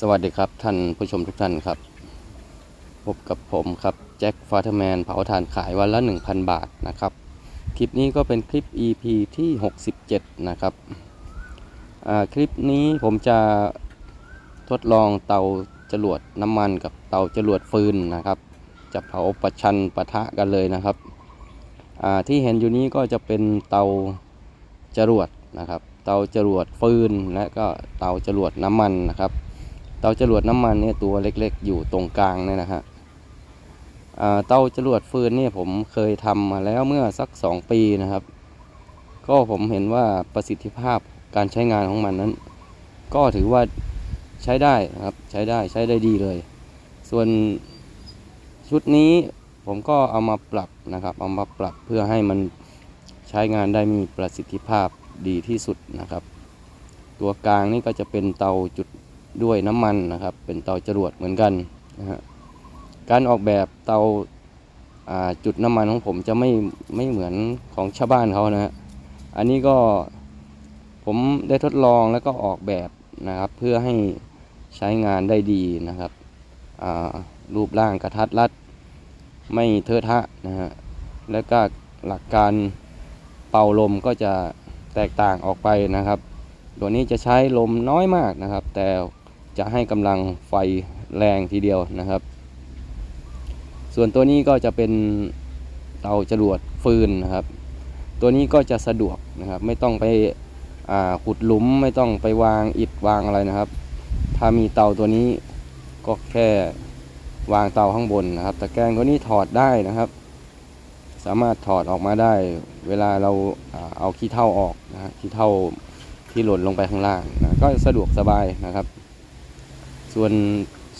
สวัสดีครับท่านผู้ชมทุกท่านครับ พบกับผมครับแจ็คฟาเธอร์แมนเผาถ่านขายวันละ 1,000 บาทนะครับ คลิปนี้ก็เป็นคลิป EP ที่ 67 นะครับคลิปนี้ผมจะทดลองเตาจรวดน้ำมันกับเตาจรวดฟืนนะครับ จะเผาประชันปะทะกันเลยนะครับที่เห็นอยู่นี้ก็จะเป็นเตาจรวดนะครับ เตาจรวดฟืนและก็เตาจรวดน้ำมันนะครับ เตาจรวดน้ำมันเนี่ยตัวเล็กๆ อยู่ตรงกลางเนี่ยนะฮะเตาจรวดฟืนเนี่ยผมเคยทำมาแล้วเมื่อสัก 2 ปีนะครับ ก็ผมเห็นว่าประสิทธิภาพการใช้งานของมันนั้น ก็ถือว่าใช้ได้นะครับใช้ได้ใช้ได้ดีเลย ส่วนชุดนี้ผมก็เอามาปรับนะครับเอามาปรับเพื่อให้มันใช้งานได้มีประสิทธิภาพดีที่สุดนะครับ ตัวกลางนี่ก็จะเป็นเตาจุด ด้วยน้ำมันนะครับ เป็นเตาจรวดเหมือนกันนะฮะการออกแบบเตาจุดน้ำมันของผมจะไม่ไม่เหมือนของชาวบ้านเขานะฮะอันนี้ก็ผมได้ทดลองแล้วก็ออกแบบนะครับ เพื่อให้ใช้งานได้ดีนะครับรูปร่างกระทัดรัด ไม่เทอะทะนะฮะแล้วก็หลักการเป่าลมก็จะแตกต่างออกไปนะครับ ตัวนี้จะใช้ลมน้อยมากนะครับ แต่ จะให้กำลังไฟแรงทีเดียวนะครับ ส่วนตัวนี้ก็จะเป็นเตาจรวดฟืนนะครับ ตัวนี้ก็จะสะดวกนะครับ ไม่ต้องไปขุดหลุมไม่ต้องไปวางอิฐวางอะไรนะครับ ถ้ามีเตาตัวนี้ก็แค่วางเตาข้างบนนะครับตะแกรงตัวนี้ถอดได้นะครับ สามารถถอดออกมาได้ เวลาเราอาเอาขี้เท่าออกนะฮะขี้เท่าที่หล่นลงไปข้างล่างนะก็สะดวกสบายนะครับ ส่วน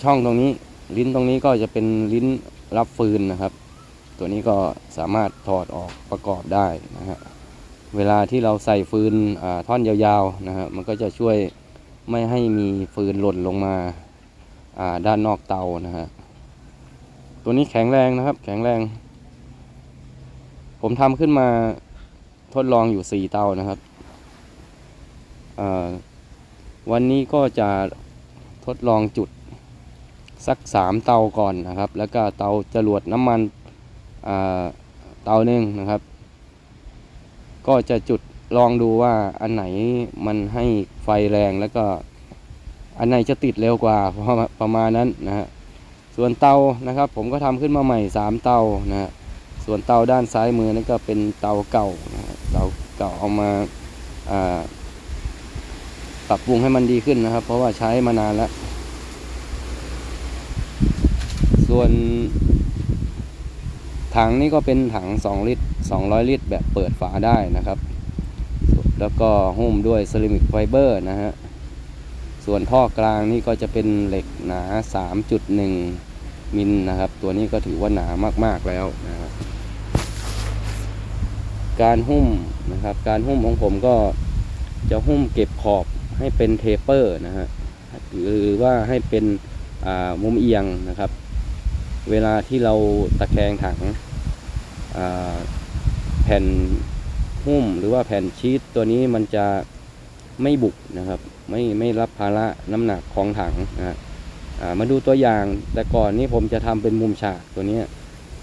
ช่องตรงนี้ลิ้นตรงนี้ก็จะเป็นลิ้นรับฟืนนะครับ ตัวนี้ก็สามารถถอดออกประกอบได้นะฮะเวลาที่เราใส่ฟืนอ่าท่อนยาวๆนะฮะมันก็จะช่วยไม่ให้มีฟืนหล่นลงมาอ่าด้านนอกเตานะฮะตัวนี้แข็งแรงนะครับ แข็งแรง ผมทำขึ้นมาทดลองอยู่4เตานะครับอ่าวันนี้ก็จะ ทดลองจุดสักสามเตาก่อนนะครับ แล้วก็เตาจรวดน้ำมันเตาหนึ่งนะครับ ก็จะจุดลองดูว่าอันไหนมันให้ไฟแรงแล้วก็อันไหนจะติดเร็วกว่าเพราะประมาณนั้นนะฮะส่วนเตานะครับ ผมก็ทำขึ้นมาใหม่สามเตานะฮะส่วนเตาด้านซ้ายมือนั่นก็เป็นเตาเก่านะเตาเก่าเอามาอ่า รับปรุงให้มันดีขึ้นนะครับ เพราะว่าใช้มานานแล้ว ส่วนถังนี่ก็เป็นถัง 2 ลิตร 200 ลิตร แบบเปิดฝาได้นะครับ แล้วก็หุ้มด้วยเซรามิกไฟเบอร์นะฮะ ส่วนท่อกลางนี่ก็จะเป็นเหล็กหนา 3.1 มิลนะครับ ตัวนี้ก็ถือว่าหนามากๆแล้วนะครับ การหุ้มนะครับ การหุ้มของผมก็จะหุ้มเก็บขอบ ให้เป็นเทปเปอร์นะฮะหรือว่าให้เป็นมุมเอียงนะครับ เวลาที่เราตะแคงถังแผ่นหุ้มหรือว่าแผ่นชีตตัวนี้มันจะไม่บุกนะครับ ไม่ไม่รับภาระน้ำหนักของถังนะมาดูตัวอย่างแต่ก่อนนี้ผมจะทำเป็นมุมฉากตัวนี้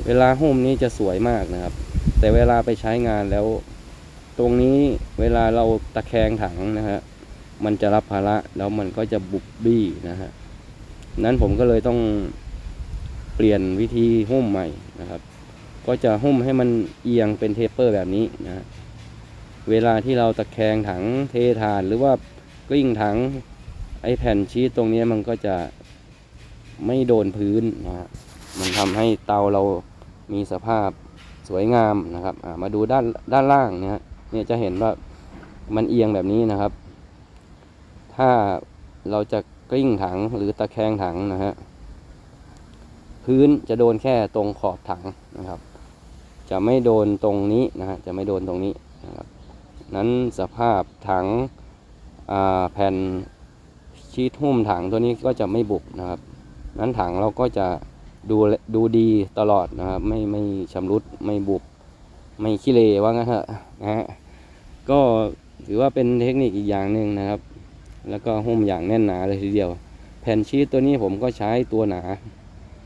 เวลาหุ้มนี้จะสวยมากนะครับ แต่เวลาไปใช้งานแล้ว ตรงนี้เวลาเราตะแคงถังนะฮะ มันจะรับภาระแล้วมันก็จะบุบบี้นะฮะนั้นผมก็เลยต้องเปลี่ยนวิธีหุ้มใหม่นะครับ ก็จะหุ้มให้มันเอียงเป็นเทปเปอร์แบบนี้นะฮะเวลาที่เราตะแคงถังเทถ่านหรือว่ากลิ้งถังไอแผ่นชีสตรงนี้มันก็จะไม่โดนพื้นนะฮะมันทำให้เตาเรามีสภาพสวยงามนะครับมาดูด้านด้านล่างเนี่ยฮะเนี่ยจะเห็นว่ามันเอียงแบบนี้นะครับ ถ้าเราจะกลิ้งถังหรือตะแคงถังนะฮะพื้นจะโดนแค่ตรงขอบถังนะครับ จะไม่โดนตรงนี้นะฮะจะไม่โดนตรงนี้นะครับนั้นสภาพถังแผ่นชีทหุ้มถังตัวนี้ก็จะไม่บุบนะครับ นั้นถังเราก็จะดูดูดีตลอดนะครับ ไม่ไม่ชำรุดไม่บุบ ไม่ขี้เลว่างั้นเถอะนะฮะก็ถือว่าเป็นเทคนิคอีกอย่างหนึ่งนะครับ แล้วก็หุ้มอย่างแน่นหนาเลยทีเดียว แผ่นชีตตัวนี้ผมก็ใช้ตัวหนา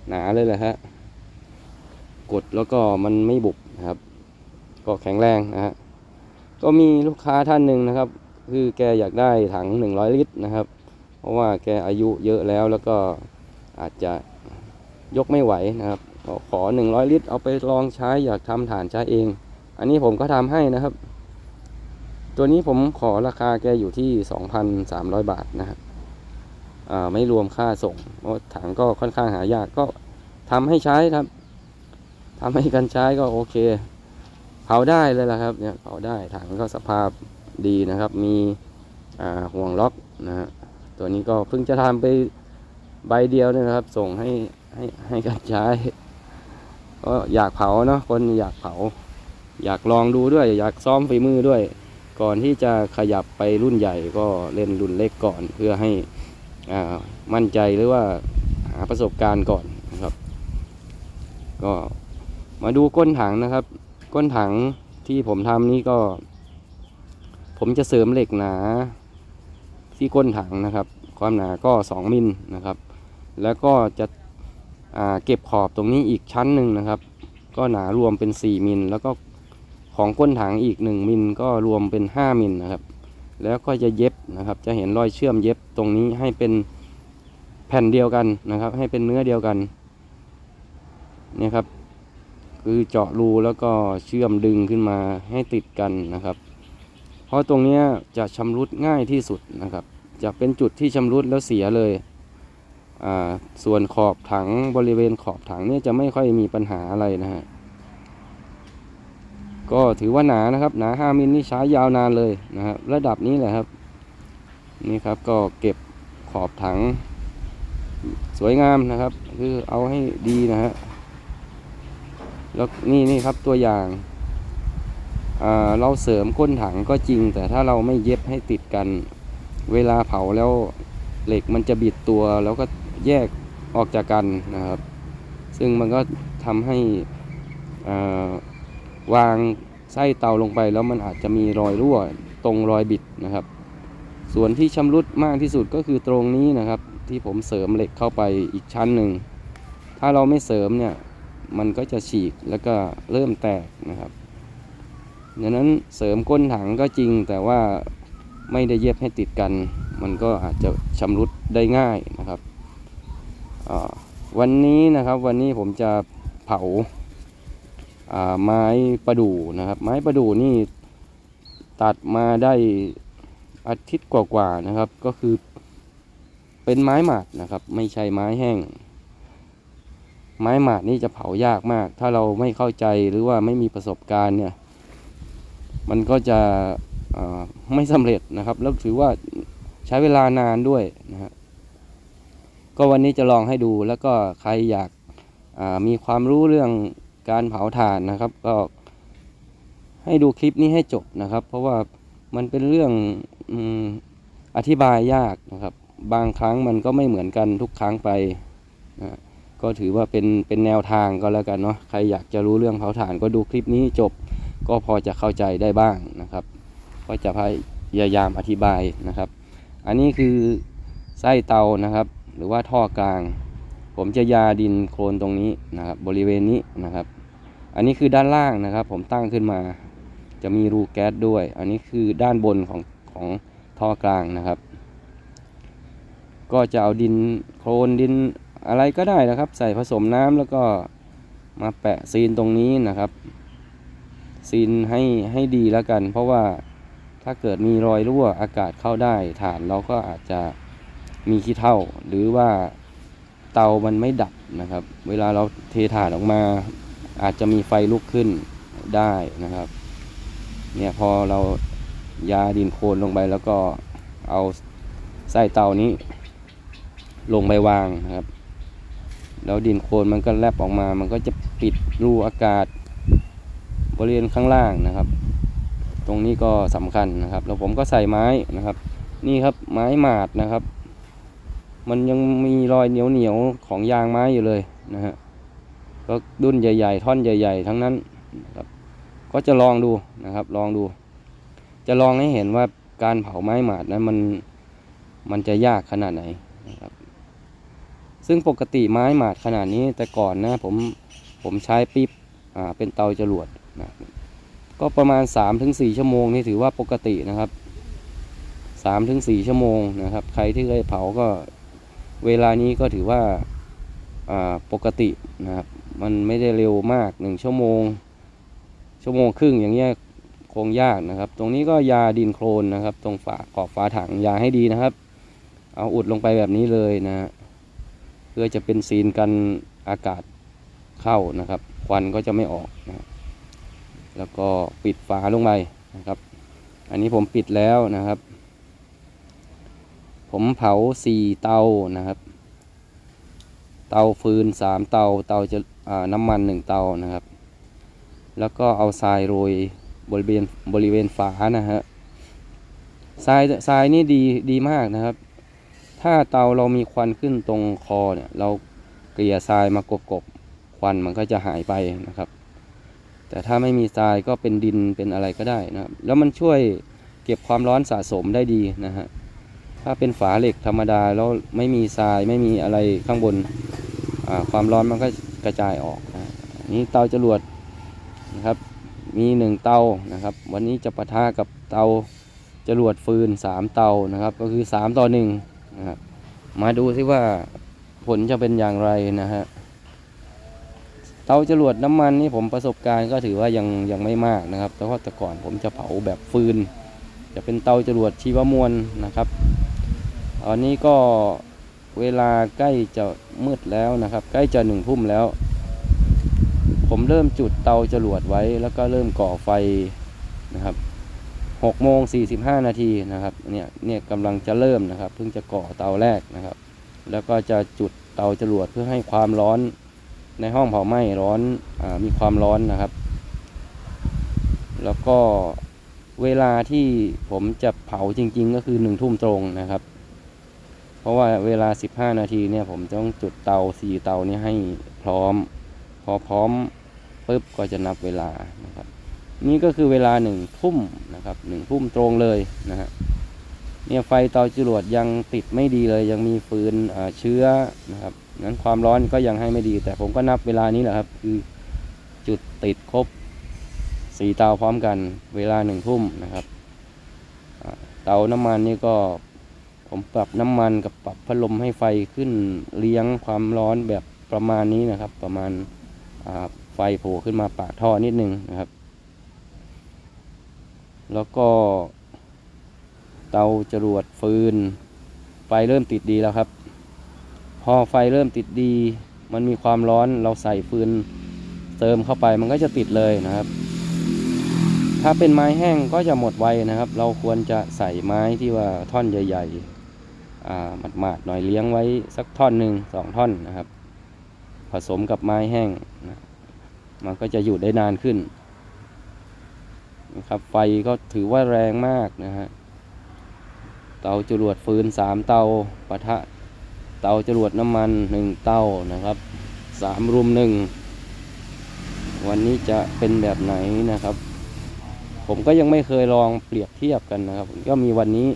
หนาเลยแหละฮะกดแล้วก็มันไม่บุบนะครับ ก็แข็งแรงนะฮะก็มีลูกค้าท่านหนึ่งนะครับ คือแกอยากได้ถัง 100 ลิตรนะครับ เพราะว่าแกอายุเยอะแล้วแล้วก็อาจจะยกไม่ไหวนะครับขอ 100 ลิตร เอาไปลองใช้อยากทำฐานใช้เอง อันนี้ผมก็ทำให้นะครับ ตัวนี้ผมขอราคาแกอยู่ที่ 2,300 บาทนะครับไม่รวมค่าส่งเพราะถังก็ค่อนข้างหายากก็ทำให้ใช้ครับทำให้กันใช้ก็โอเค เผาได้เลยละครับเนี่ยเผาได้ถังก็สภาพดีนะครับ มีห่วงล็อกนะฮะตัวนี้ก็เพิ่งจะทำไปใบเดียวเนี่ยนะครับ ส่งให้ให้ให้กันใช้ก็อยากเผาเนาะคนอยากเผา อยากลองดูด้วย อยากซ้อมฝีมือด้วย ก่อนที่จะขยับไปรุ่นใหญ่ก็เล่นรุ่นเล็กก่อน เพื่อให้มั่นใจหรือว่าหาประสบการณ์ก่อนนะครับ ก็มาดูก้นถังนะครับ ก้นถังที่ผมทำนี่ก็ ผมจะเสริมเหล็กหนาที่ก้นถังนะครับ ความหนาก็ 2 มิลนะครับ แล้วก็จะเก็บขอบตรงนี้อีกชั้นหนึ่งนะครับ ก็หนารวมเป็น 4 มิลแล้วก็ ของก้นถังอีก 1 มิลก็รวมเป็น 5 มิลนะครับ แล้วก็จะเย็บนะครับ จะเห็นรอยเชื่อมเย็บตรงนี้ให้เป็นแผ่นเดียวกันนะครับ ให้เป็นเนื้อเดียวกันนี่ครับ คือเจาะรูแล้วก็เชื่อมดึงขึ้นมาให้ติดกันนะครับ เพราะตรงนี้จะชำรุดง่ายที่สุดนะครับ จะเป็นจุดที่ชำรุดแล้วเสียเลยอ่าส่วนขอบถังบริเวณขอบถังเนี่ยจะไม่ค่อยมีปัญหาอะไรนะฮะ ก็ถือว่าหนานะครับ หนา 5 มิลนี่ใช้ยาวนานเลยนะครับ ระดับนี้แหละครับ นี่ครับก็เก็บขอบถัง สวยงามนะครับ คือเอาให้ดีนะฮะแล้วนี่นี่ครับตัวอย่างเราเสริมก้นถังก็จริง แต่ถ้าเราไม่เย็บให้ติดกัน เวลาเผาแล้วเหล็กมันจะบิดตัว แล้วก็แยกออกจากกันนะครับ ซึ่งมันก็ทำให้อ่า วางไส้เตาลงไปแล้วมันอาจจะมีรอยรั่วตรงรอยบิดนะครับ ส่วนที่ชำรุดมากที่สุดก็คือตรงนี้นะครับ ที่ผมเสริมเหล็กเข้าไปอีกชั้นหนึ่ง ถ้าเราไม่เสริมเนี่ยมันก็จะฉีกแล้วก็เริ่มแตกนะครับดังนั้นเสริมก้นถังก็จริงแต่ว่าไม่ได้เย็บให้ติดกัน มันก็อาจจะชำรุดได้ง่ายนะครับวันนี้นะครับวันนี้ผมจะเผา ไม้ประดู่นะครับ ไม้ประดู่นี่ตัดมาได้อาทิตย์กว่าๆนะครับ ก็คือเป็นไม้หมาดนะครับ ไม่ใช่ไม้แห้ง ไม้หมาดนี่จะเผายากมาก ถ้าเราไม่เข้าใจหรือว่าไม่มีประสบการณ์เนี่ย มันก็จะไม่สำเร็จนะครับ แล้วถือว่าใช้เวลานานด้วยนะฮะก็วันนี้จะลองให้ดูแล้วก็ใครอยากมีความรู้เรื่อง การเผาถ่านนะครับ ก็ ให้ดูคลิปนี้ให้จบนะครับ เพราะว่ามันเป็นเรื่องอธิบายยากนะครับ บางครั้งมันก็ไม่เหมือนกันทุกครั้งไปนะก็ถือว่าเป็นเป็นแนวทางก็แล้วกันเนาะใครอยากจะรู้เรื่องเผาถ่านก็ดูคลิปนี้จบก็พอจะเข้าใจได้บ้างนะครับ ก็จะพยายามอธิบายนะครับ อันนี้คือไส้เตานะครับ หรือว่าท่อกลาง ผมจะยาดินโคลนตรงนี้นะครับ บริเวณนี้นะครับ อันนี้คือด้านล่างนะครับ ผมตั้งขึ้นมา จะมีรูแก๊สด้วย อันนี้คือด้านบนของของท่อกลางนะครับ ก็จะเอาดินโคลนดินอะไรก็ได้นะครับ ใส่ผสมน้ำแล้วก็มาแปะซีนตรงนี้นะครับ ซีนให้ให้ดีแล้วกัน เพราะว่าถ้าเกิดมีรอยรั่วอากาศเข้าได้ฐานเราก็อาจจะมีขี้เท่าหรือว่าเตามันไม่ดับนะครับ เวลาเราเทถ่านออกมา อาจจะมีไฟลุกขึ้นได้นะครับ เนี่ยพอเรายาดินโคลนลงไปแล้วก็เอาไส้เตานี้ ลงไปวางนะครับ แล้วดินโคลนมันก็แลบออกมา มันก็จะปิดรูอากาศบริเวณข้างล่างนะครับ ตรงนี้ก็สำคัญนะครับ แล้วผมก็ใส่ไม้นะครับ นี่ครับไม้หมาดนะครับ มันยังมีรอยเหนียวเหนียวของยางไม้อยู่เลยนะฮะ ก็ดุนใหญ่ ๆ ท่อนใหญ่ ๆ ทั้งนั้นนะครับก็จะลองดูนะครับลองดู จะลองให้เห็นว่าการเผาไม้หมาดนั้นมันมันจะยากขนาดไหนนะครับซึ่งปกติไม้หมาดขนาดนี้แต่ก่อนนะผมผมใช้ปิ๊บอ่าเป็นเตาจรวดนะก็ประมาณ 3-4 ชั่วโมงนี่ถือว่าปกตินะครับ 3-4 ชั่วโมงนะครับ ใครที่เคยเผาก็เวลานี้ก็ถือว่าอ่าปกตินะครับ มันไม่ได้เร็วมาก1ชั่วโมง ชั่วโมงครึ่งอย่างเงี้ยคงยากนะครับ ตรงนี้ก็ยาดินโคลนนะครับ ตรงฝาขอบฝาถังยาให้ดีนะครับ เอาอุดลงไปแบบนี้เลยนะเพื่อจะเป็นซีนกันอากาศเข้านะครับ ควันก็จะไม่ออกนะแล้วก็ปิดฝาลงไปนะครับ อันนี้ผมปิดแล้วนะครับ ผมเผาสี่เตานะครับ เตาฟืนสามเตาเตาจะ น้ำมันหนึ่งเตานะครับ แล้วก็เอาทรายโรยบริเวณบริเวณฝานะฮะทรายทรายนี่ดีดีมากนะครับ ถ้าเตาเรามีควันขึ้นตรงคอเนี่ย เราเกลี่ยทรายมากบๆควันมันก็จะหายไปนะครับ แต่ถ้าไม่มีทรายก็เป็นดินเป็นอะไรก็ได้นะครับ แล้วมันช่วยเก็บความร้อนสะสมได้ดีนะฮะถ้าเป็นฝาเหล็กธรรมดาแล้วไม่มีทรายไม่มีอะไรข้างบนความร้อนมันก็ กระจายออกนะนี้เตาจรวดนะครับมีหนึ่งเตานะครับ วันนี้จะปะทะกับเตาจรวดฟืนสามเตานะครับ ก็คือสามต่อหนึ่งนะครับมาดูซิว่าผลจะเป็นอย่างไรนะฮะเตาจรวดน้ำมันนี่ผมประสบการณ์ก็ถือว่ายังยังไม่มากนะครับ แต่ว่าแต่ก่อนผมจะเผาแบบฟืน จะเป็นเตาจรวดชีวมวลนะครับตอนนี้ก็เวลาใกล้จะ มืดแล้วนะครับ ใกล้จะหนึ่งทุ่มแล้ว ผมเริ่มจุดเตาจรวดไว้ แล้วก็เริ่มก่อไฟนะครับหกโมงสี่สิบห้านาทีนะครับ เนี่ยเนี่ยกำลังจะเริ่มนะครับ เพิ่งจะก่อเตาแรกนะครับ แล้วก็จะจุดเตาจรวดเพื่อให้ความร้อนในห้องเผาไหม้ร้อนอมีความร้อนนะครับ แล้วก็เวลาที่ผมจะเผาจริง ๆ ก็คือหนึ่งทุ่มตรงนะครับ เพราะว่าเวลา 15 นาทีเนี่ยผมต้องจุดเตาสี่เตานี้ให้พร้อม พอพร้อมปุ๊บก็จะนับเวลานะครับนี่ก็คือเวลาหนึ่งทุ่มนะครับหนึ่งทุ่มตรงเลยนะฮะเนี่ยไฟเตาจรวดยังติดไม่ดีเลย ยังมีฟืนเชื้อนะครับนั้นความร้อนก็ยังให้ไม่ดี แต่ผมก็นับเวลานี้แหละครับ คือจุดติดครบสี่เตาพร้อมกัน เวลาหนึ่งทุ่มนะครับเตาน้ำมันนี่ก็ ผมปรับน้ำมันกับปรับพัดลมให้ไฟขึ้นเลี้ยงความร้อนแบบประมาณนี้นะครับ ประมาณาไฟโผล่ขึ้นมาปากท่อนิดนึงนะครับ แล้วก็ เตาจรวดฟืน ไฟเริ่มติดดีแล้วครับ พอไฟเริ่มติดดี มันมีความร้อนเราใส่ฟืนเติมเข้าไปมันก็จะติดเลยนะครับ ถ้าเป็นไม้แห้งก็จะหมดไวนะครับ เราควรจะใส่ไม้ที่ว่าท่อนใหญ่ ๆ หมาดๆหน่อยเลี้ยงไว้สักท่อนหนึ่งสองท่อนนะครับ ผสมกับไม้แห้งนะมันก็จะอยู่ได้นานขึ้นนะครับไฟก็ถือว่าแรงมากนะฮะเตาจรวดฟืนสามเตาปะทะเตาจรวดน้ำมันหนึ่งเตานะครับสามรุมหนึ่งวันนี้จะเป็นแบบไหนนะครับ ผมก็ยังไม่เคยลองเปรียบเทียบกันนะครับ ก็มีวันนี้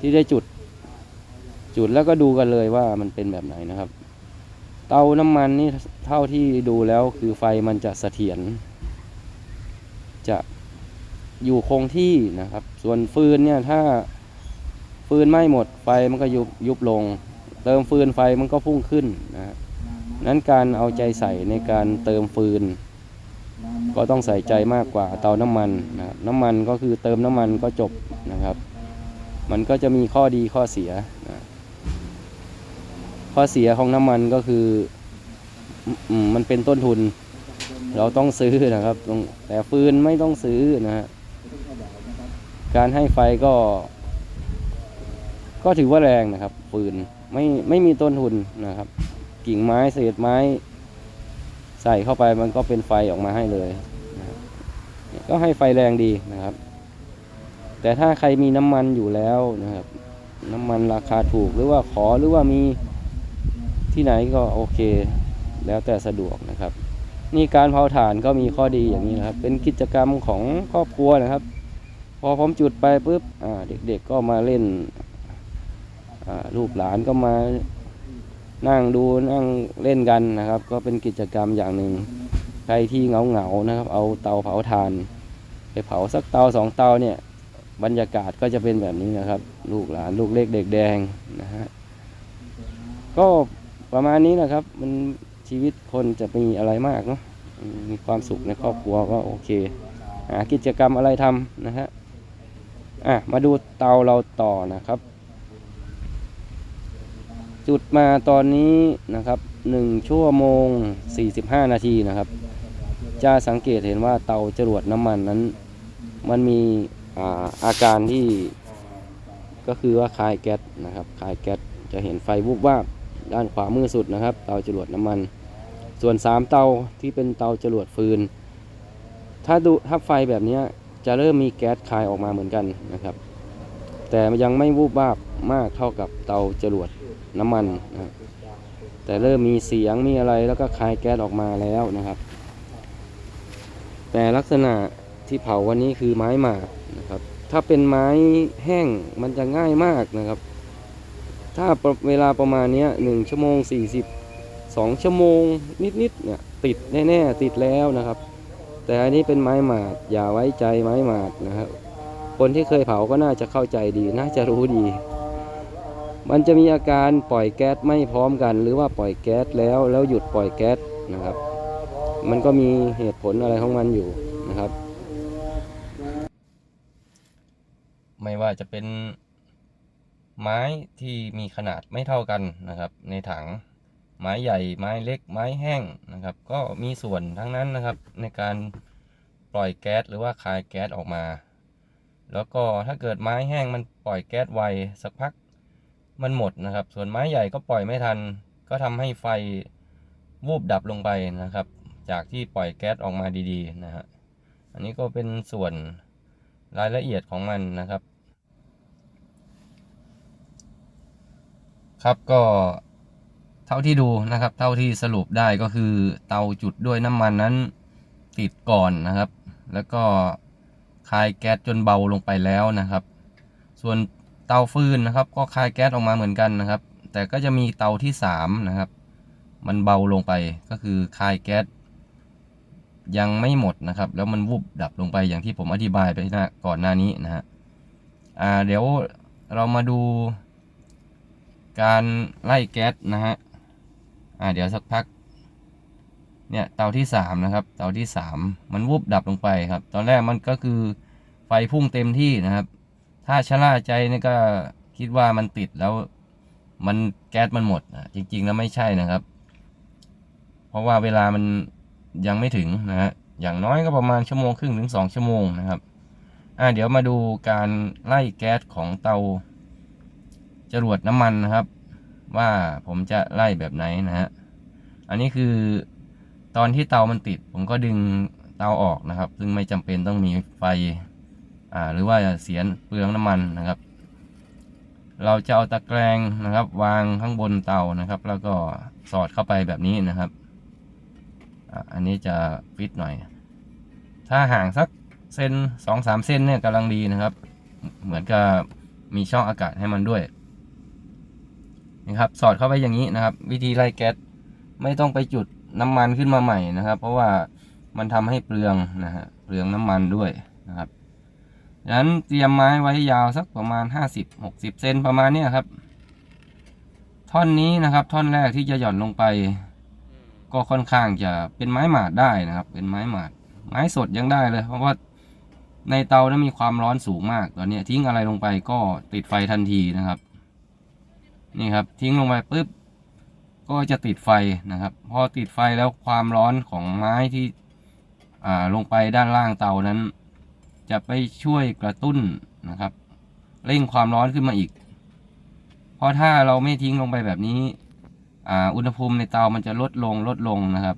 ที่ได้จุด จุดแล้วก็ดูกันเลยว่ามันเป็นแบบไหนนะครับ เตาน้ำมันนี่เท่าที่ดูแล้วคือไฟมันจะเสถียรจะอยู่คงที่นะครับ ส่วนฟืนเนี่ยถ้าฟืนไหม้หมดไฟมันก็ยุบยุบลง เติมฟืนไฟมันก็พุ่งขึ้นนะนั้นการเอาใจใส่ในการเติมฟืน ก็ต้องใส่ใจมากกว่าเตาน้ำมันนะครับน้ำมันก็คือเติมน้ำมันก็จบนะครับ มันก็จะมีข้อดีข้อเสียนะ ข้อเสียของน้ำมันก็คือมมันเป็นต้นทุน เราต้องซื้อนะครับแต่ฟืนไม่ต้องซื้อนะฮะการให้ไฟก็ ก็ถือว่าแรงนะครับ ฟืนไม่ไม่มีต้นทุนนะครับ กิ่งไม้เศษไม้ ใส่เข้าไปมันก็เป็นไฟออกมาให้เลยนะก็ให้ไฟแรงดีนะครับ แต่ถ้าใครมีน้ำมันอยู่แล้วนะครับ น้ำมันราคาถูกหรือว่าขอหรือว่ามี ที่ไหนก็โอเค แล้วแต่สะดวกนะครับ นี่การเผาถ่านก็มีข้อดีอย่างนี้นะครับ เป็นกิจกรรมของครอบครัวนะครับ พอผมจุดไปปุ๊บเด็กๆก็มาเล่นลูกหลานก็มานั่งดูนั่งเล่นกันนะครับ ก็เป็นกิจกรรมอย่างหนึ่งใครที่เงาเหงาๆนะครับ เอาเตาเผาถ่าน ไปเผาสักเตาสองเตาเนี่ยบรรยากาศก็จะเป็นแบบนี้นะครับ ลูกหลานลูกเล็กเด็กแดงนะฮะก็ ประมาณนี้นะครับ มันชีวิตคนจะมีอะไรมากเนาะมีความสุขในครอบครัวก็โอเคหากิจกรรมอะไรทำนะฮะอะมาดูเตาเราต่อนะครับ จุดมาตอนนี้นะครับ1ชั่วโมง 45 นาทีนะครับ จะสังเกตเห็นว่าเตาจรวดน้ำมันนั้น มันมีอาอาการที่ก็คือว่าคายแก๊สนะครับคายแก๊สจะเห็นไฟวุบวาบ ด้านขวามือสุดนะครับ เตาจรวดน้ำมัน ส่วน 3 เตาที่เป็นเตาจรวดฟืน ถ้าดูถ้าไฟแบบนี้จะเริ่มมีแก๊สคายออกมาเหมือนกันนะครับ แต่ยังไม่วูบวาบมากเท่ากับเตาจรวดน้ำมันนะแต่เริ่มมีเสียงมีอะไรแล้วก็คายแก๊สออกมาแล้วนะครับ แต่ลักษณะที่เผาวันนี้คือไม้หมากนะครับ ถ้าเป็นไม้แห้งมันจะง่ายมากนะครับ ถ้าเวลาประมาณนี้หนึ่งชั่วโมงสี่สิบสองชั่วโมงนิดๆเนี่ยติดแน่ๆติดแล้วนะครับ แต่อันนี้เป็นไม้หมาดอย่าไว้ใจไม้หมาดนะครับ คนที่เคยเผาก็น่าจะเข้าใจดี น่าจะรู้ดี มันจะมีอาการปล่อยแก๊สไม่พร้อมกัน หรือว่าปล่อยแก๊สแล้วแล้วหยุดปล่อยแก๊สนะครับ มันก็มีเหตุผลอะไรของมันอยู่นะครับ ไม่ว่าจะเป็น ไม้ที่มีขนาดไม่เท่ากันนะครับ ในถังไม้ใหญ่ไม้เล็กไม้แห้งนะครับ ก็มีส่วนทั้งนั้นนะครับ ในการปล่อยแก๊สหรือว่าคายแก๊สออกมา แล้วก็ถ้าเกิดไม้แห้งมันปล่อยแก๊สไวสักพักมันหมดนะครับ ส่วนไม้ใหญ่ก็ปล่อยไม่ทัน ก็ทำให้ไฟวูบดับลงไปนะครับ จากที่ปล่อยแก๊สออกมาดีๆนะฮะอันนี้ก็เป็นส่วนรายละเอียดของมันนะครับ ครับก็เท่าที่ดูนะครับ เท่าที่สรุปได้ก็คือเตาจุดด้วยน้ำมันนั้นติดก่อนนะครับ แล้วก็คายแก๊สจนเบาลงไปแล้วนะครับ ส่วนเตาฟืนนะครับ ก็คายแก๊สออกมาเหมือนกันนะครับ แต่ก็จะมีเตาที่สามนะครับ มันเบาลงไปก็คือคายแก๊สยังไม่หมดนะครับ แล้วมันวุบดับลงไปอย่างที่ผมอธิบายไปนะก่อนหน้านี้นะฮะอ่าเดี๋ยวเรามาดู การไล่แก๊สนะฮะ อ่าเดี๋ยวสักพัก เนี่ยเตาที่สามนะครับ เตาที่สามมันวุบดับลงไปครับ ตอนแรกมันก็คือไฟพุ่งเต็มที่นะครับ ถ้าชะล่าใจนี่ก็คิดว่ามันติดแล้วมันแก๊สมันหมดนะจริง ๆ แล้วไม่ใช่นะครับ เพราะว่าเวลามันยังไม่ถึงนะฮะ อย่างน้อยก็ประมาณชั่วโมงครึ่งถึงสองชั่วโมงนะครับ อ่าเดี๋ยวมาดูการไล่แก๊สของเตา จรวดน้ำมันนะครับ ว่าผมจะไล่แบบไหนนะฮะอันนี้คือตอนที่เตามันติด ผมก็ดึงเตาออกนะครับ ซึ่งไม่จำเป็นต้องมีไฟอ่าหรือว่าเสียเปลืองน้ำมันนะครับ เราจะเอาตะแกรงนะครับ วางข้างบนเตานะครับ แล้วก็สอดเข้าไปแบบนี้นะครับอันนี้จะฟิตหน่อย ถ้าห่างสักเซนสองสามเซนเนี่ยกำลังดีนะครับ เหมือนกับมีช่องอากาศให้มันด้วย นะครับ สอดเข้าไปอย่างนี้นะครับ วิธีไล่แก๊สไม่ต้องไปจุดน้ำมันขึ้นมาใหม่นะครับ เพราะว่ามันทำให้เปลืองนะฮะเปลืองน้ำมันด้วยนะครับดังนั้นเตรียมไม้ไว้ยาวสักประมาณห้าสิบหกสิบเซนประมาณเนี้ยครับ ท่อนนี้นะครับ ท่อนแรกที่จะหย่อนลงไป ก็ค่อนข้างจะเป็นไม้หมาดได้นะครับ เป็นไม้หมาด ไม้สดยังได้เลย เพราะว่าในเตานั้นมีความร้อนสูงมาก ตอนนี้ทิ้งอะไรลงไปก็ติดไฟทันทีนะครับ นี่ครับทิ้งลงไปปุ๊บก็จะติดไฟนะครับ พอติดไฟแล้วความร้อนของไม้ที่อ่าลงไปด้านล่างเตานั้น จะไปช่วยกระตุ้นนะครับ เร่งความร้อนขึ้นมาอีก เพราะถ้าเราไม่ทิ้งลงไปแบบนี้อ่าอุณหภูมิในเตามันจะลดลงลดลงนะครับ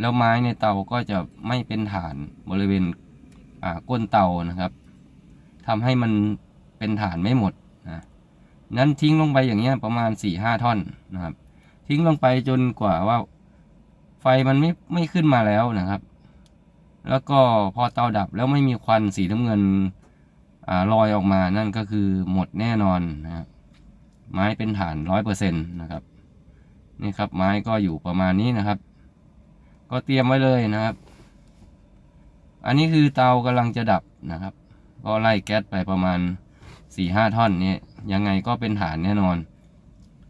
แล้วไม้ในเตาก็จะไม่เป็นฐานบริเวณอ่าก้นเตานะครับทำให้มันเป็นฐานไม่หมด นั้นทิ้งลงไปอย่างเงี้ยประมาณสี่ห้าท่อนนะครับ ทิ้งลงไปจนกว่าว่า ไฟมันไม่ไม่ขึ้นมาแล้วนะครับ แล้วก็พอเตาดับแล้วไม่มีควันสีน้ำเงินอาลอยออกมานั่นก็คือหมดแน่นอนนะครับไม้เป็นฐานร้อยเปอร์เซ็นต์นะครับนี่ครับไม้ก็อยู่ประมาณนี้นะครับ ก็เตรียมไว้เลยนะครับ อันนี้คือเตากำลังจะดับนะครับ ก็ไล่แก๊สไปประมาณสี่ห้าท่อนนี่ ยังไงก็เป็นฐานแน่นอน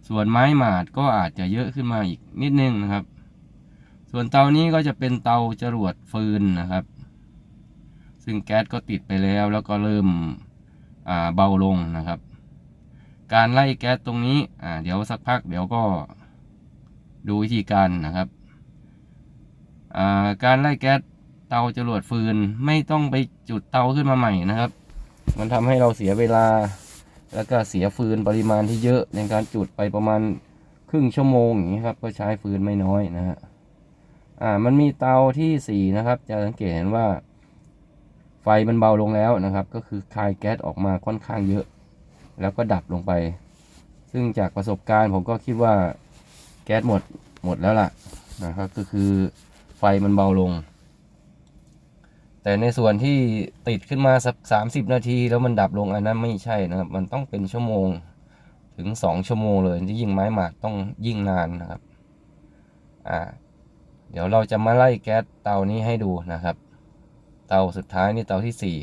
ส่วนไม้หมาดก็อาจจะเยอะขึ้นมาอีกนิดนึงนะครับ ส่วนเตานี้ก็จะเป็นเตาจรวดฟืนนะครับ ซึ่งแก๊สก็ติดไปแล้วแล้วก็เริ่มอ่าเบาลงนะครับ การไล่แก๊สตรงนี้อ่าเดี๋ยวสักพักเดี๋ยวก็ดูวิธีการนะครับอ่าการไล่แก๊สเตาจรวดฟืนไม่ต้องไปจุดเตาขึ้นมาใหม่นะครับ มันทำให้เราเสียเวลา แล้วก็เสียฟืนปริมาณที่เยอะในการจุดไปประมาณครึ่งชั่วโมงอย่างนี้ครับก็ใช้ฟืนไม่น้อยนะฮะอ่ามันมีเตาที่สี่นะครับ จะสังเกตเห็นว่า ไฟมันเบาลงแล้วนะครับ ก็คือคายแก๊สออกมาค่อนข้างเยอะ แล้วก็ดับลงไป ซึ่งจากประสบการณ์ผมก็คิดว่าแก๊สหมดหมดแล้วล่ะนะครับก็คือไฟมันเบาลง แต่ในส่วนที่ติดขึ้นมาสักสามสิบนาที แล้วมันดับลงอันนั้นไม่ใช่นะครับ มันต้องเป็นชั่วโมงถึงสองชั่วโมงเลยที่ยิ่งไม้หมากต้องยิ่งนานนะครับอ่าเดี๋ยวเราจะมาไล่แก๊สเตานี้ให้ดูนะครับ เตาสุดท้ายนี่เตาที่สี่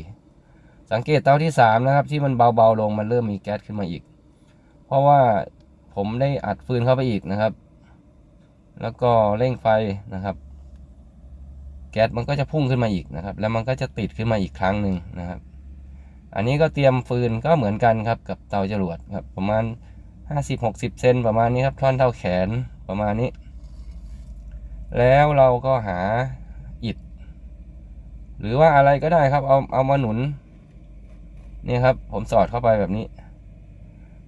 สังเกตเตาที่สามนะครับที่มันเบาๆลงมันเริ่มมีแก๊สขึ้นมาอีก เพราะว่าผมได้อัดฟืนเข้าไปอีกนะครับ แล้วก็เร่งไฟนะครับ แก๊สมันก็จะพุ่งขึ้นมาอีกนะครับ แล้วมันก็จะติดขึ้นมาอีกครั้งหนึ่งนะครับ อันนี้ก็เตรียมฟืนก็เหมือนกันครับกับเตาจรวดครับประมาณห้าสิบหกสิบเซนประมาณนี้ครับท่อนเท่าแขนประมาณนี้ แล้วเราก็หาอิฐหรือว่าอะไรก็ได้ครับเอาเอามาหนุนนี่ครับผมสอดเข้าไปแบบนี้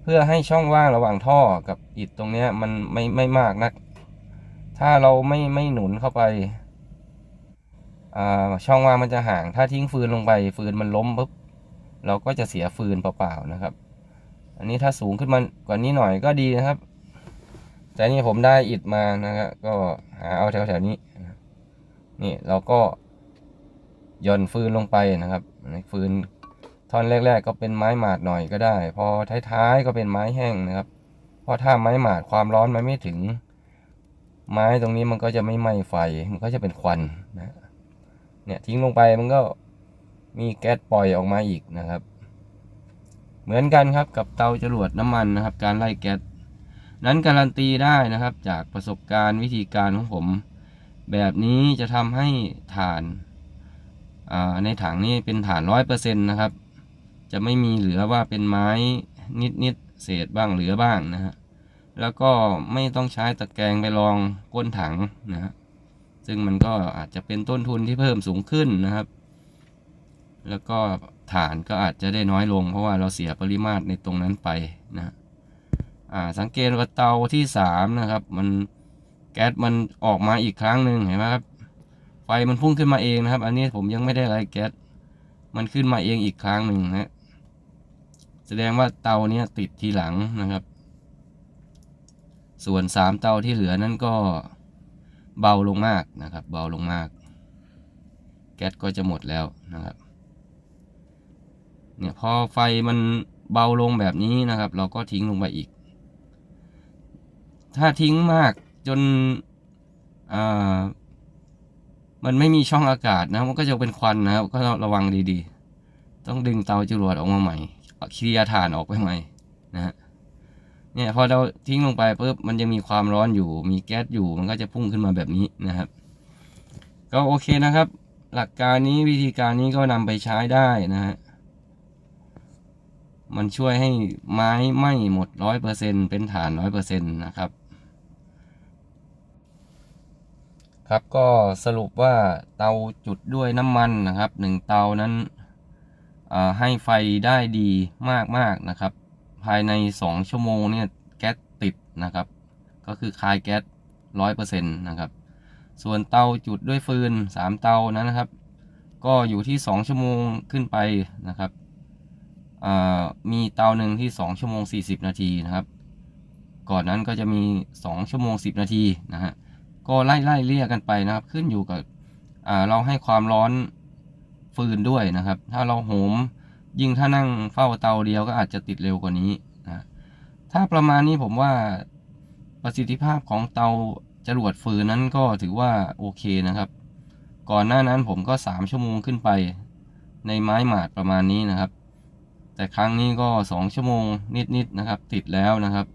เพื่อให้ช่องว่างระหว่างท่อกับอิฐตรงนี้มันไม่ไม่มากนัก ถ้าเราไม่ไม่หนุนเข้าไป ช่องว่างมันจะห่าง ถ้าทิ้งฟืนลงไปฟืนมันล้มปุ๊บเราก็จะเสียฟืนเปล่าๆนะครับ อันนี้ถ้าสูงขึ้นมากว่านี้หน่อยก็ดีนะครับ แต่นี่ผมได้อิฐมานะครับก็หาเอาแถวๆนี้นี่เราก็ย่อนฟืนลงไปนะครับฟืนท่อนแรก ๆ ก็เป็นไม้หมาดหน่อยก็ได้ พอท้ายๆก็เป็นไม้แห้งนะครับเพราะถ้าไม้หมาดความร้อนมันไม่ถึง ไม้ตรงนี้มันก็จะไม่ไหม้ไฟมันก็จะเป็นควันนะ เนี่ยทิ้งลงไปมันก็มีแก๊สปล่อยออกมาอีกนะครับ เหมือนกันครับกับเตาจรวดน้ำมันนะครับ การไล่แก๊สนั้นการันตีได้นะครับ จากประสบการณ์วิธีการของผม แบบนี้จะทำให้ฐานในถังนี้เป็นฐานร้อยเปอร์เซ็นต์นะครับ จะไม่มีเหลือว่าเป็นไม้นิดนิดๆเศษบ้างเหลือบ้างนะฮะแล้วก็ไม่ต้องใช้ตะแกรงไปรองก้นถังนะฮะ ซึ่งมันก็อาจจะเป็นต้นทุนที่เพิ่มสูงขึ้นนะครับ แล้วก็ฐานก็อาจจะได้น้อยลง เพราะว่าเราเสียปริมาตรในตรงนั้นไปนะอ่าสังเกตว่าเตาที่สามนะครับ มันแก๊สมันออกมาอีกครั้งหนึ่งเห็นไหมครับ ไฟมันพุ่งขึ้นมาเองนะครับ อันนี้ผมยังไม่ได้ไล่แก๊สมันขึ้นมาเองอีกครั้งหนึ่งนะแสดงว่าเตาเนี้ยติดทีหลังนะครับ ส่วนสามเตาที่เหลือนั้นก็ เบาลงมากนะครับ เบาลงมาก แก๊สก็จะหมดแล้วนะครับ เนี่ยพอไฟมันเบาลงแบบนี้นะครับ เราก็ทิ้งลงไปอีก ถ้าทิ้งมากจนอ่ามันไม่มีช่องอากาศนะมันก็จะเป็นควันนะครับ ก็ระวังดีๆ ต้องดึงเตาจรวดออกมาใหม่เคลียร์ถ่านออกไปใหม่นะฮะ เนี่ยพอเราทิ้งลงไปปุ๊บมันยังมีความร้อนอยู่ มีแก๊สอยู่มันก็จะพุ่งขึ้นมาแบบนี้นะครับ ก็โอเคนะครับ หลักการนี้วิธีการนี้ก็นำไปใช้ได้นะฮะมันช่วยให้ไม้ไหม้หมดร้อยเปอร์เซ็นเป็นฐานร้อยเปอร์เซ็นต์นะครับ ครับก็สรุปว่าเตาจุดด้วยน้ำมันนะครับหนึ่งเตานั้นให้ไฟได้ดีมากๆนะครับ ภายในสองชั่วโมงเนี่ยแก๊สติดนะครับ ก็คือคายแก๊สร้อยเปอร์เซ็นต์นะครับ ส่วนเตาจุดด้วยฟืนสามเตานั้นนะครับ ก็อยู่ที่สองชั่วโมงขึ้นไปนะครับมีเตาหนึ่งที่ 2 ชั่วโมง 40 นาทีนะครับ ก่อนนั้นก็จะมี 2 ชั่วโมง 10 นาทีนะฮะ ก็ไล่ไล่เรียกกันไปนะครับ ขึ้นอยู่กับเราให้ความร้อนฟืนด้วยนะครับ ถ้าเราโหม ยิ่งถ้านั่งเฝ้าเตาเดียวก็อาจจะติดเร็วกว่านี้นะถ้าประมาณนี้ผมว่าประสิทธิภาพของเตาจรวดฟืนนั้นก็ถือว่าโอเคนะครับ ก่อนหน้านั้นผมก็ 3 ชั่วโมงขึ้นไป ในไม้หมาดประมาณนี้นะครับ แต่ครั้งนี้ก็ 2 ชั่วโมงนิดๆนะครับ ติดแล้วนะครับ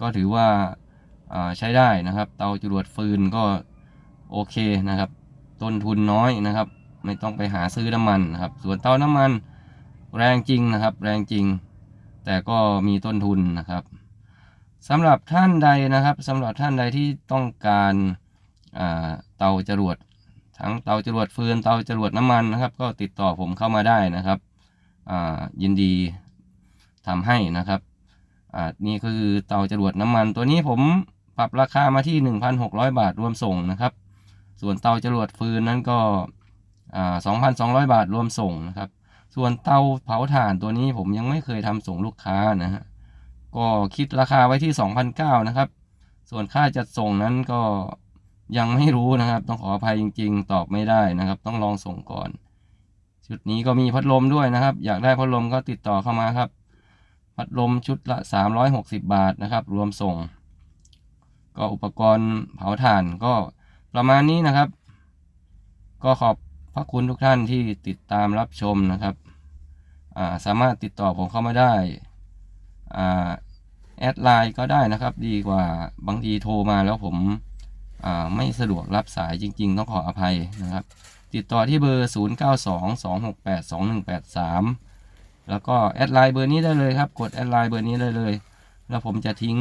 ก็ถือว่าอ่าใช้ได้นะครับ เตาจรวดฟืนก็โอเคนะครับ ต้นทุนน้อยนะครับ ไม่ต้องไปหาซื้อน้ำมันนะครับ ส่วนเตาน้ำมัน แรงจริงนะครับ แรงจริง แต่ก็มีต้นทุนนะครับสำหรับท่านใดนะครับสำหรับท่านใดที่ต้องการเตาจรวดทั้งเตาจรวดฟืนเตาจรวดน้ำมันนะครับ ก็ติดต่อผมเข้ามาได้นะครับยินดีทำให้นะครับนี่คือเตาจรวดน้ำมัน ตัวนี้ผมปรับราคามาที่ 1,600 บาทรวมส่งนะครับ ส่วนเตาจรวดฟืนนั้นก็อ่า2,200 บาทรวมส่งนะครับ ส่วนเตาเผาถ่านตัวนี้ผมยังไม่เคยทำส่งลูกค้านะฮะ ก็คิดราคาไว้ที่2,009นะครับ ส่วนค่าจัดส่งนั้นก็ยังไม่รู้นะครับ ต้องขออภัยจริง ๆ ตอบไม่ได้นะครับ ต้องลองส่งก่อน ชุดนี้ก็มีพัดลมด้วยนะครับ อยากได้พัดลมก็ติดต่อเข้ามาครับ พัดลมชุดละ 360 บาทนะครับ รวมส่ง ก็อุปกรณ์เผาถ่านก็ประมาณนี้นะครับ ก็ขอบพระคุณทุกท่านที่ติดตามรับชมนะครับ สามารถติดต่อผมเข้ามาได้แอดไลน์ก็ได้นะครับ ดีกว่าบางทีโทรมาแล้วผมไม่สะดวกรับสายจริง ๆ ต้องขออภัยนะครับ ติดต่อที่เบอร์ 0922682183 แล้วก็แอดไลน์เบอร์นี้ได้เลยครับ กดแอดไลน์เบอร์นี้ได้เลย แล้วผมจะทิ้ง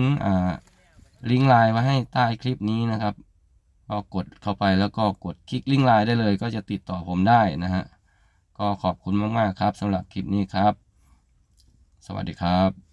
ลิงก์ไลน์ไว้ให้ใต้คลิปนี้นะครับก็กดเข้าไปแล้วก็กดคลิกลิงก์ไลน์ได้เลย ก็จะติดต่อผมได้นะฮะ ก็ขอบคุณมากๆครับสำหรับคลิปนี้ครับ สวัสดีครับ